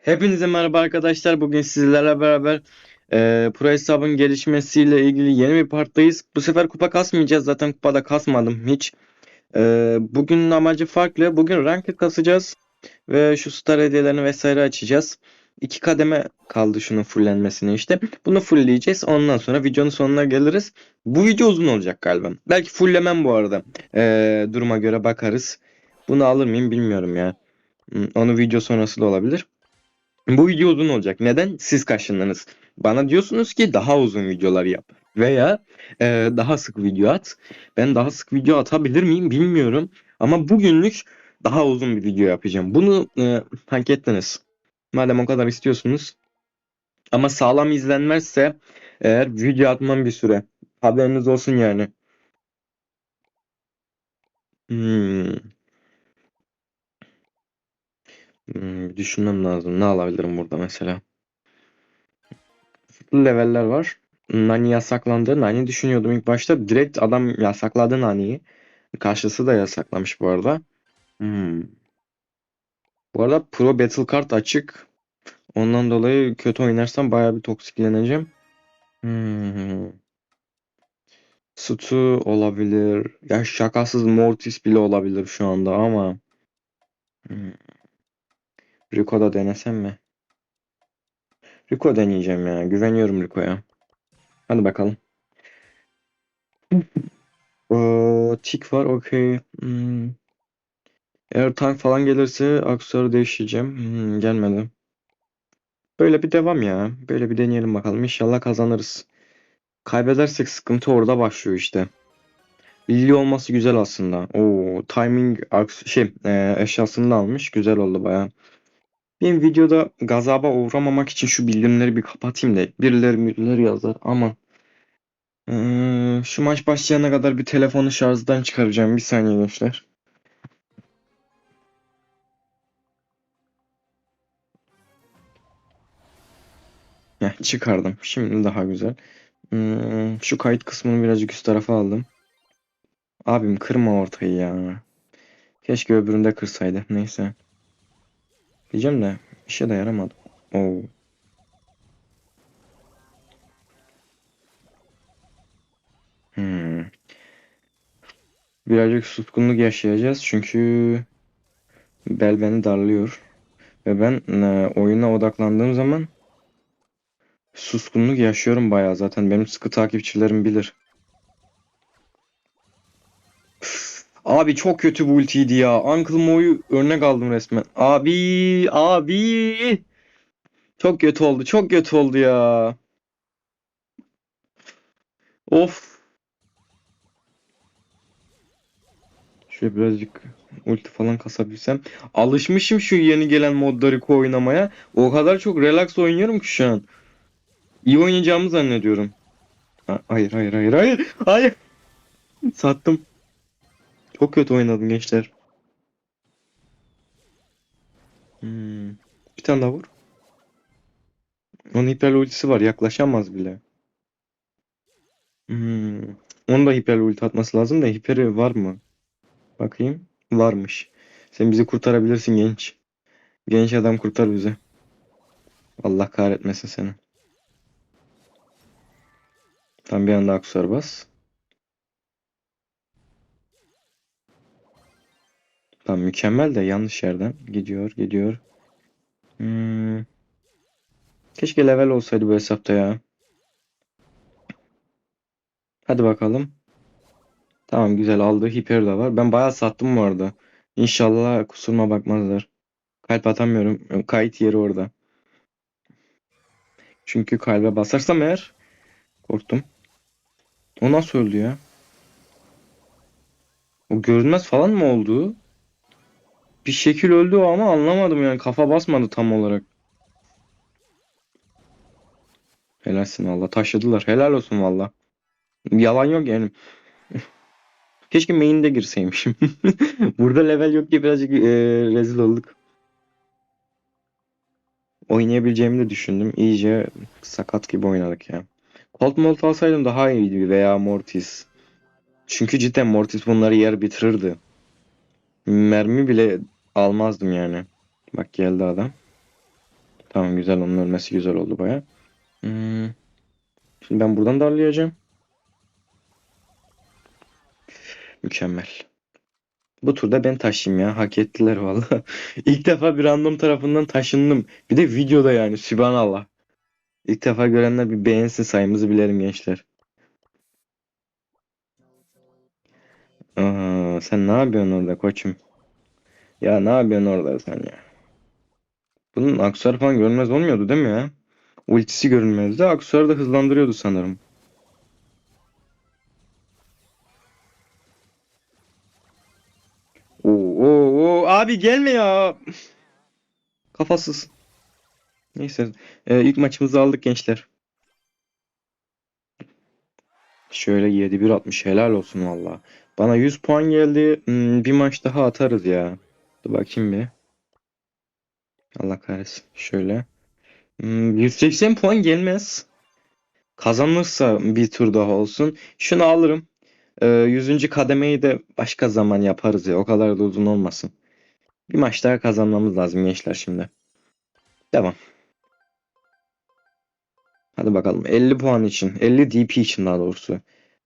Hepinize merhaba arkadaşlar. Bugün sizlerle beraber e, Pro hesabın gelişmesiyle ilgili yeni bir parttayız. Bu sefer kupa kasmayacağız. Zaten kupada kasmadım hiç. E, bugünün amacı farklı. Bugün ranked kasacağız. Ve şu star hediyelerini vesaire açacağız. İki kademe kaldı şunun fullenmesine işte. Bunu fullleyeceğiz. Ondan sonra videonun sonuna geliriz. Bu video uzun olacak galiba. Belki fulllemem bu arada. E, duruma göre bakarız. Bunu alır mıyım bilmiyorum ya. Onu video sonrası da olabilir. Bu video uzun olacak. Neden? Siz kaşındınız. Bana diyorsunuz ki daha uzun videolar yap. Veya e, daha sık video at. Ben daha sık video atabilir miyim bilmiyorum. Ama bugünlük daha uzun bir video yapacağım. Bunu e, hak ettiniz. Madem o kadar istiyorsunuz. Ama sağlam izlenmezse eğer video atmam bir süre. Haberiniz olsun yani. Hmm. Hmm, düşünmem lazım. Ne alabilirim burada mesela? Farklı leveller var. Nani yasaklandı. Nani düşünüyordum ilk başta. Direkt adam yasakladı Nani'yi. Karşısı da yasaklamış bu arada. Hmm. Bu arada Pro Battle Card açık. Ondan dolayı kötü oynarsam bayağı bir toksikleneceğim. Hmm. Stu olabilir. Ya şakasız Mortis bile olabilir şu anda ama. Hmm. Rico da denesem mi? Rico deneyeceğim ya. Güveniyorum Rico'ya. Hadi bakalım. Ee, tik var okey. Hmm. Eğer tank falan gelirse aksesuarı değiştireceğim. Hmm, gelmedi. Böyle bir devam ya. Böyle bir deneyelim bakalım. İnşallah kazanırız. Kaybedersek sıkıntı orada başlıyor işte. Lili olması güzel aslında. Oo, timing şey e, eşyasını da almış. Güzel oldu baya. Benim videoda gazaba uğramamak için şu bildirimleri bir kapatayım da birileri birileri yazar ama Ee, şu maç başlayana kadar bir telefonu şarjdan çıkaracağım. Bir saniye gençler. Heh, çıkardım. Şimdi daha güzel. Şu kayıt kısmını birazcık üst tarafa aldım. Abim kırma ortayı ya. Keşke öbüründe kırsaydı. Neyse. Diyeceğim de işe de yaramadı. Oo. Hmm. Birazcık suskunluk yaşayacağız çünkü bel beni darlıyor. Ve ben e, oyuna odaklandığım zaman suskunluk yaşıyorum bayağı zaten. Benim sıkı takipçilerim bilir. Abi çok kötü bu ultiydi ya. Uncle Mo'yu örnek aldım resmen. Abi, abi. Çok kötü oldu. Çok kötü oldu ya. Of. Şöyle birazcık ulti falan kasabilsem. Alışmışım şu yeni gelen modları oynamaya. O kadar çok relax oynuyorum ki şu an. İyi oynayacağımı zannediyorum. Ha, hayır hayır hayır hayır. Hayır. Sattım. Çok kötü oynadım gençler. Hmm. Bir tane daha vur. Onun hiper ultisi var. Yaklaşamaz bile. Hmm. Onun da hiper ulti atması lazım da hiperi var mı? Bakayım. Varmış. Sen bizi kurtarabilirsin genç. Genç adam kurtar bizi. Allah kahretmesin seni. Tam bir anda aksesuar bas. Mükemmel de yanlış yerden. Gidiyor, gidiyor. Hmm. Keşke level olsaydı bu hesapta ya. Hadi bakalım. Tamam güzel aldı. Hiper de var. Ben bayağı sattım bu arada. İnşallah kusuruma bakmazlar. Kalp atamıyorum. Kayıt yeri orada. Çünkü kalbe basarsam eğer korktum. O nasıl öldü ya? O görünmez falan mı oldu? Bir şekil öldü o ama anlamadım yani. Kafa basmadı tam olarak. Helalsin valla. Taşıdılar. Helal olsun valla. Yalan yok yani. Keşke main'de girseymişim. Burada level yok diye birazcık e, rezil olduk. Oynayabileceğimi de düşündüm. İyice sakat gibi oynadık ya. Colt Molt alsaydım daha iyiydi veya Mortis. Çünkü cidden Mortis bunları yer bitirirdi. Mermi bile almazdım yani. Bak geldi adam. Tamam güzel onun ölmesi güzel oldu baya. Hmm. Şimdi ben buradan darlayacağım. Mükemmel. Bu turda ben taşıyayım ya. Hak ettiler valla. İlk defa bir random tarafından taşındım. Bir de videoda yani. Sübhanallah. İlk defa görenler bir beğensin sayımızı bilelim gençler. Aa, sen ne yapıyorsun orada koçum? Ya ne yapıyorsun orada sen ya? Bunun aksesuar falan görünmez olmuyordu değil mi ya? Ultisi görünmezdi. Aksesuarı da hızlandırıyordu sanırım. Oo, oo, oo. Abi gelme ya. Kafasız. Neyse. Ee, ilk maçımızı aldık gençler. Şöyle 7-1 atmış. Helal olsun valla. Bana 100 puan geldi. Hmm, bir maç daha atarız ya. Dur bakayım bir. Allah kahretsin. Şöyle. Hmm, 180 puan gelmez. Kazanırsa bir tur daha olsun. Şunu alırım. Ee, 100. kademeyi de başka zaman yaparız ya. O kadar da uzun olmasın. Bir maç daha kazanmamız lazım gençler şimdi. Devam. Hadi bakalım. 50 puan için. 50 DP için daha doğrusu.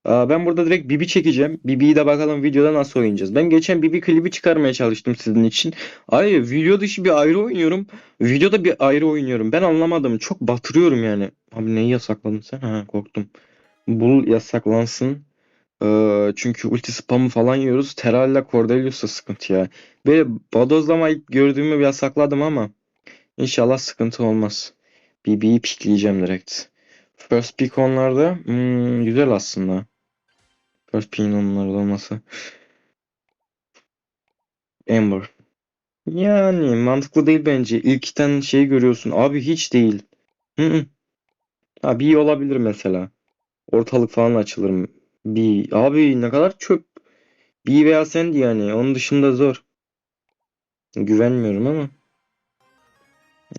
Ben burada direkt Bibi çekeceğim. Bibi'yi de bakalım videoda nasıl oynayacağız. Ben geçen Bibi klibi çıkarmaya çalıştım sizin için. Ay video dışı bir ayrı oynuyorum. Videoda bir ayrı oynuyorum. Ben anlamadım. Çok batırıyorum yani. Abi neyi yasakladın sen? Ha korktum. Bul yasaklansın. Ee, çünkü ulti spamı falan yiyoruz. Teral'le Cordelius'ta sıkıntı ya. Böyle bodozlama ilk gördüğümü yasakladım ama inşallah sıkıntı olmaz. BB'yi pickleyeceğim direkt. First pick onlarda hmm, güzel aslında. Pick'in onlarda olması. Amber. Yani mantıklı değil bence. İlkten şey görüyorsun. Abi hiç değil. Hı -hı. Ha bir olabilir mesela. Ortalık falan açılır. Bir abi ne kadar çöp. Bir veya Sandy yani. Onun dışında zor. Güvenmiyorum ama.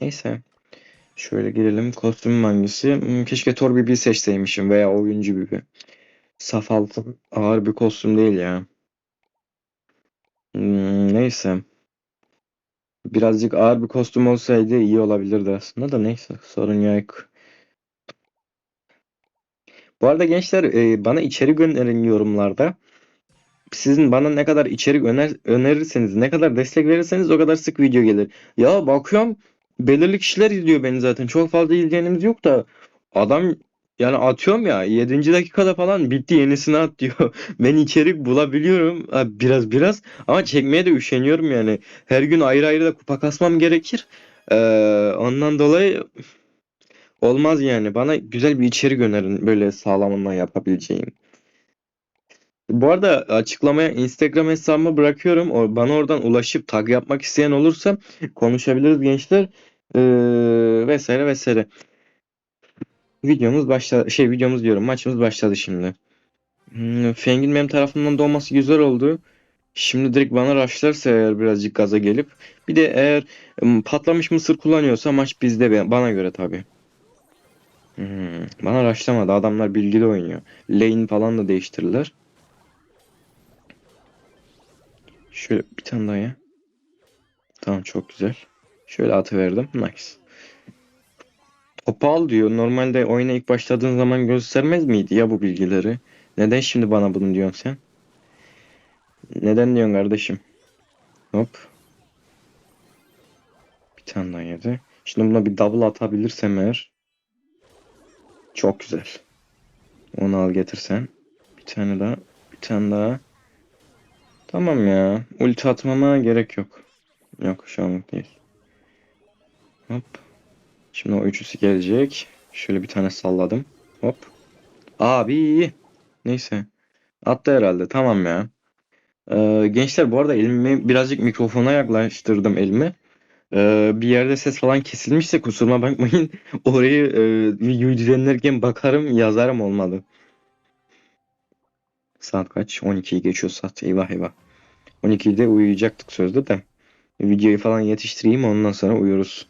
Neyse. Şöyle girelim. Kostüm hangisi? Hmm, keşke Thor Bibi seçseymişim veya oyuncu Bibi. Saf altın ağır bir kostüm değil ya. Hmm, neyse. Birazcık ağır bir kostüm olsaydı iyi olabilirdi aslında da neyse sorun yok. Bu arada gençler e, bana içerik önerin yorumlarda. Sizin bana ne kadar içerik öner önerirseniz, ne kadar destek verirseniz o kadar sık video gelir. Ya bakıyorum belirli kişiler izliyor beni zaten. Çok fazla izleyenimiz yok da adam yani atıyorum ya 7. dakikada falan bitti yenisini at diyor. Ben içerik bulabiliyorum biraz biraz ama çekmeye de üşeniyorum yani. Her gün ayrı ayrı da kupa kasmam gerekir. Ee, ondan dolayı olmaz yani. Bana güzel bir içerik önerin böyle sağlamından yapabileceğim. Bu arada açıklamaya Instagram hesabımı bırakıyorum. O, bana oradan ulaşıp tag yapmak isteyen olursa konuşabiliriz gençler. Ee, vesaire vesaire. Videomuz başladı. Şey videomuz diyorum. Maçımız başladı şimdi. Hmm, Feng'in benim tarafımdan doğması güzel oldu. Şimdi direkt bana rushlarsa eğer birazcık gaza gelip. Bir de eğer patlamış mısır kullanıyorsa maç bizde bana göre tabii. Hmm, bana rushlamadı. Adamlar bilgili oynuyor. Lane falan da değiştirirler. Şöyle bir tane daha ya. Tamam çok güzel. Şöyle atıverdim. Nice. Topu al diyor. Normalde oyuna ilk başladığın zaman göstermez miydi ya bu bilgileri? Neden şimdi bana bunu diyorsun sen? Neden diyorsun kardeşim? Hop. Bir tane daha yedi. Şimdi buna bir double atabilirsem eğer. Çok güzel. Onu al getirsen. Bir tane daha. Bir tane daha. Tamam ya. Ulti atmama gerek yok. Yok şu anlık değil. Hop. Şimdi o üçüsü gelecek. Şöyle bir tane salladım. Hop. Abi. Neyse. Attı herhalde. Tamam ya. Ee, gençler bu arada elimi birazcık mikrofona yaklaştırdım elimi. Ee, bir yerde ses falan kesilmişse kusuruma bakmayın. Orayı e, videoyu bakarım yazarım olmadı. Saat kaç? 12'yi geçiyor saat. Eyvah eyvah. 12'de uyuyacaktık sözde de. Videoyu falan yetiştireyim ondan sonra uyuruz.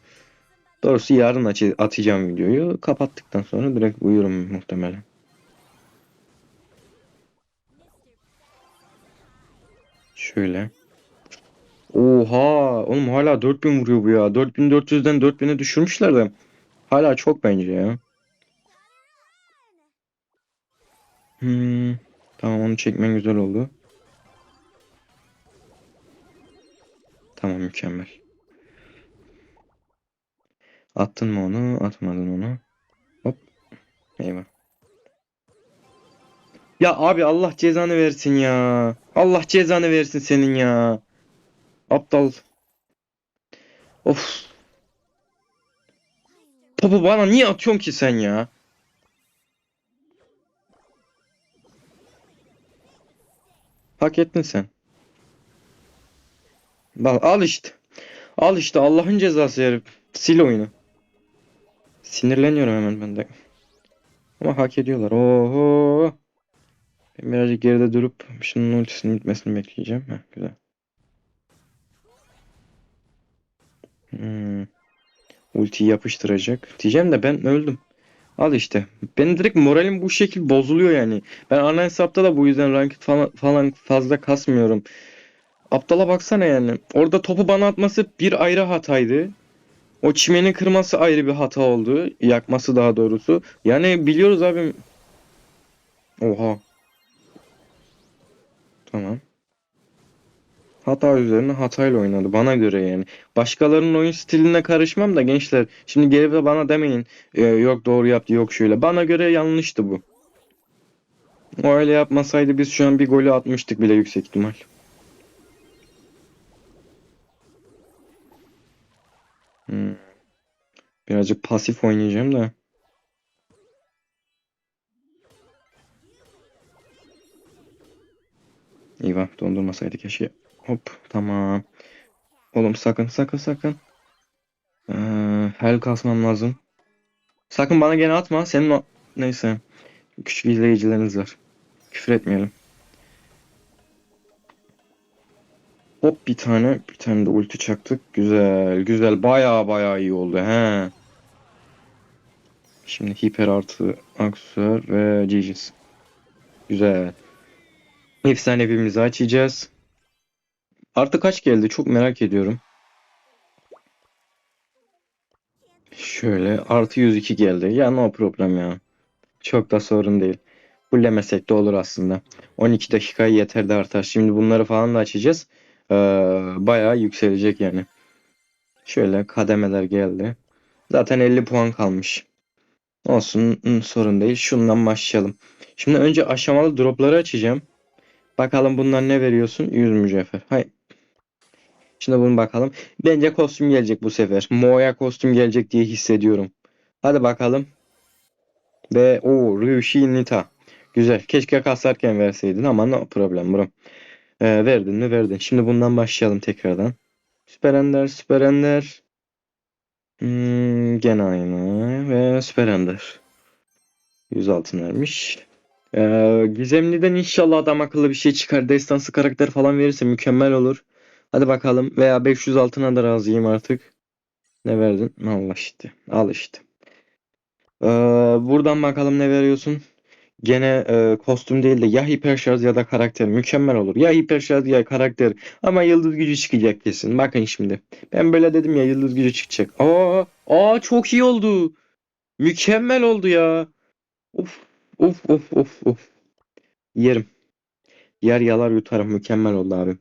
Doğrusu yarın aç atacağım videoyu. Kapattıktan sonra direkt uyurum muhtemelen. Şöyle. Oha oğlum hala 4000 vuruyor bu ya. 4400'den 4000'e düşürmüşler de. Hala çok bence ya. Hmm, tamam onu çekmen güzel oldu. Tamam mükemmel. Attın mı onu? Atmadın onu. Hop. Eyvah. Ya abi Allah cezanı versin ya. Allah cezanı versin senin ya. Aptal. Of. Topu bana niye atıyorsun ki sen ya? Hak ettin sen. Bak al işte. Al işte Allah'ın cezası herif. Sil oyunu. Sinirleniyorum hemen ben de. Ama hak ediyorlar. Oho. Ben birazcık geride durup şunun ultisinin bitmesini bekleyeceğim. Heh, güzel. Hmm. Ultiyi yapıştıracak. Diyeceğim de ben öldüm. Al işte. Benim direkt moralim bu şekil bozuluyor yani. Ben ana hesapta da bu yüzden ranked falan, falan fazla kasmıyorum. Aptala baksana yani. Orada topu bana atması bir ayrı hataydı. O çimeni kırması ayrı bir hata oldu. Yakması daha doğrusu. Yani biliyoruz abi. Oha. Tamam. Hata üzerine hatayla oynadı bana göre yani. Başkalarının oyun stiline karışmam da gençler. Şimdi gelip de bana demeyin "E, yok doğru yaptı yok şöyle. Bana göre yanlıştı bu. O öyle yapmasaydı biz şu an bir golü atmıştık bile yüksek ihtimal. Birazcık pasif oynayacağım da. Eyvah dondurmasaydı keşke. Hop tamam. Oğlum sakın sakın sakın. Ee, hel kasmam lazım. Sakın bana gene atma. Senin o... Neyse. Küçük izleyicileriniz var. Küfür etmeyelim. Hop bir tane. Bir tane de ulti çaktık. Güzel. Güzel. Baya baya iyi oldu. He. Şimdi hiper artı aksesuar ve GG's. Güzel. Efsanevimizi açacağız. Artı kaç geldi? Çok merak ediyorum. Şöyle artı 102 geldi. Ya no problem ya. Çok da sorun değil. Fullemesek de olur aslında. 12 dakika yeter de artar. Şimdi bunları falan da açacağız. Ee, bayağı yükselecek yani. Şöyle kademeler geldi. Zaten 50 puan kalmış. Olsun hı, sorun değil. Şundan başlayalım. Şimdi önce aşamalı dropları açacağım. Bakalım bunlar ne veriyorsun? 100 mücevher. Hay. Şimdi bunu bakalım. Bence kostüm gelecek bu sefer. Moya kostüm gelecek diye hissediyorum. Hadi bakalım. Ve o Ryushi Nita. Güzel. Keşke kasarken verseydin ama no problem bro. Ee, verdin mi verdin. Şimdi bundan başlayalım tekrardan. Süper Ender, Süper. Hmm, gene aynı. Ve Süper Ender. 100 altın vermiş. Ee, Gizemli'den inşallah adam akıllı bir şey çıkar. Destansı karakter falan verirse mükemmel olur. Hadi bakalım. Veya 500 altına da razıyım artık. Ne verdin? Allah işte. Al işte. Ee, buradan bakalım ne veriyorsun. Gene e, kostüm değil de ya hiper şarj ya da karakter mükemmel olur. Ya hiper şarj ya karakter ama yıldız gücü çıkacak kesin. Bakın şimdi. Ben böyle dedim ya yıldız gücü çıkacak. Aa, aa çok iyi oldu. Mükemmel oldu ya. Of of of of of. Yerim. Yer yalar yutarım. Mükemmel oldu abi.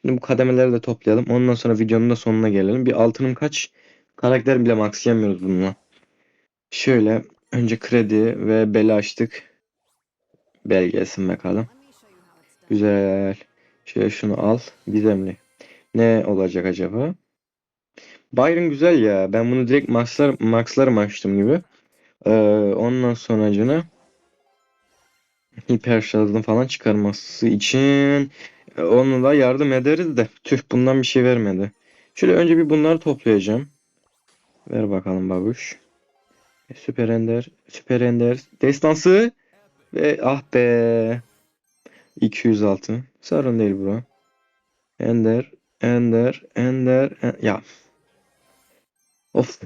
Şimdi bu kademeleri de toplayalım. Ondan sonra videonun da sonuna gelelim. Bir altınım kaç? Karakter bile maxlayamıyoruz bununla. Şöyle önce kredi ve beli açtık. Bel gelsin bakalım. Güzel. Şöyle şunu al. Gizemli. Ne olacak acaba? Byron güzel ya. Ben bunu direkt maxlar, maxlarım açtım gibi. Ee, ondan sonracını hiper şarjını falan çıkarması için e, onu da yardım ederiz de. Tüh bundan bir şey vermedi. Şöyle önce bir bunları toplayacağım. Ver bakalım babuş. E, Süper Ender. Süper Ender. Destansı. Ve ah be. 206. Sorun değil bro. Ender. Ender. Ender. en- ya. Of.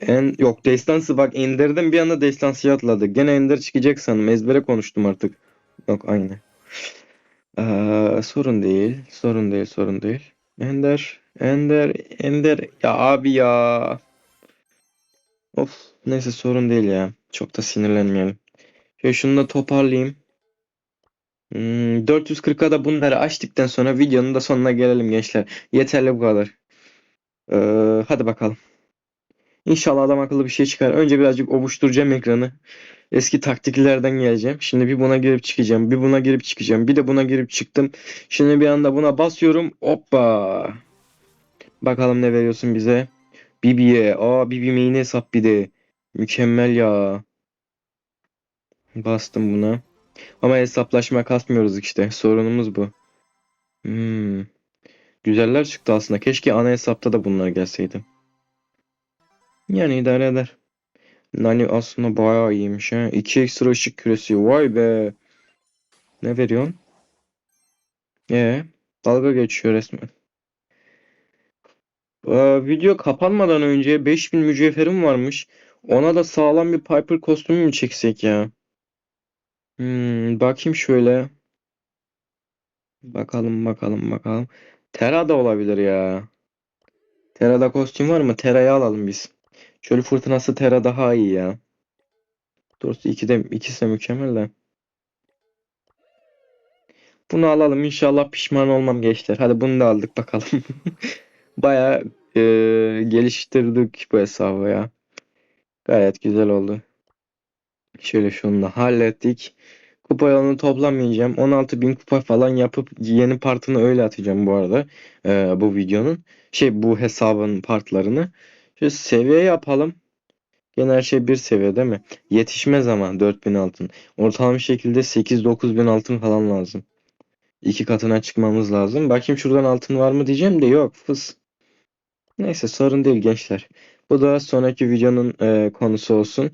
En yok destansı bak Ender'den bir anda destansıya atladı. Gene Ender çıkacak sandım. Ezbere konuştum artık. Yok aynı. Ee, sorun değil. Sorun değil. Sorun değil. Ender. Ender. Ender. Ya abi ya. Of. Neyse sorun değil ya. Çok da sinirlenmeyelim. Şöyle şunu da toparlayayım. Hmm, 440'a da bunları açtıktan sonra videonun da sonuna gelelim gençler. Yeterli bu kadar. Ee, hadi bakalım. İnşallah adam akıllı bir şey çıkar. Önce birazcık ovuşturacağım ekranı. Eski taktiklerden geleceğim. Şimdi bir buna girip çıkacağım. Bir buna girip çıkacağım. Bir de buna girip çıktım. Şimdi bir anda buna basıyorum. Hoppa. Bakalım ne veriyorsun bize. Bibi'ye. Aa Bibi main hesap bir de. Mükemmel ya. Bastım buna. Ama hesaplaşma kasmıyoruz işte. Sorunumuz bu. Hmm. Güzeller çıktı aslında. Keşke ana hesapta da bunlar gelseydi. Yani idare eder. Nani aslında bayağı iyiymiş ha. 2 ekstra ışık küresi. Vay be. Ne veriyorsun? Ee, dalga geçiyor resmen. Ee, video kapanmadan önce 5000 mücevherim varmış. Ona da sağlam bir Piper kostümü mü çeksek ya? Hmm, bakayım şöyle. Bakalım bakalım bakalım. Terra da olabilir ya. Terra'da kostüm var mı? Terra'yı alalım biz. Çöl fırtınası Terra daha iyi ya. Doğrusu iki de, ikisi de mükemmel de. Bunu alalım. İnşallah pişman olmam gençler. Hadi bunu da aldık bakalım. Bayağı e, geliştirdik bu hesabı ya. Gayet güzel oldu. Şöyle şunu da hallettik. Kupa yolunu toplamayacağım. 16.000 kupa falan yapıp yeni partını öyle atacağım bu arada. e, bu videonun. Şey bu hesabın partlarını. Şöyle seviye yapalım. Gene her şey bir seviye değil mi? Yetişmez ama 4000 altın. Ortalama şekilde 8-9 bin altın falan lazım. İki katına çıkmamız lazım. Bakayım şuradan altın var mı diyeceğim de yok. Fıs. Neyse sorun değil gençler. Bu da sonraki videonun e, konusu olsun.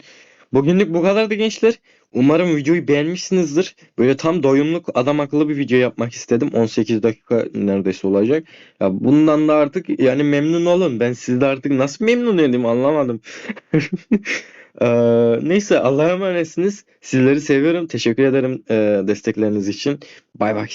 Bugünlük bu kadardı gençler. Umarım videoyu beğenmişsinizdir. Böyle tam doyumluk adam akıllı bir video yapmak istedim. 18 dakika neredeyse olacak. Ya bundan da artık yani memnun olun. Ben sizde artık nasıl memnun edeyim anlamadım. Eee, neyse Allah'a emanetsiniz. Sizleri seviyorum. Teşekkür ederim eee, destekleriniz için. Bay bay.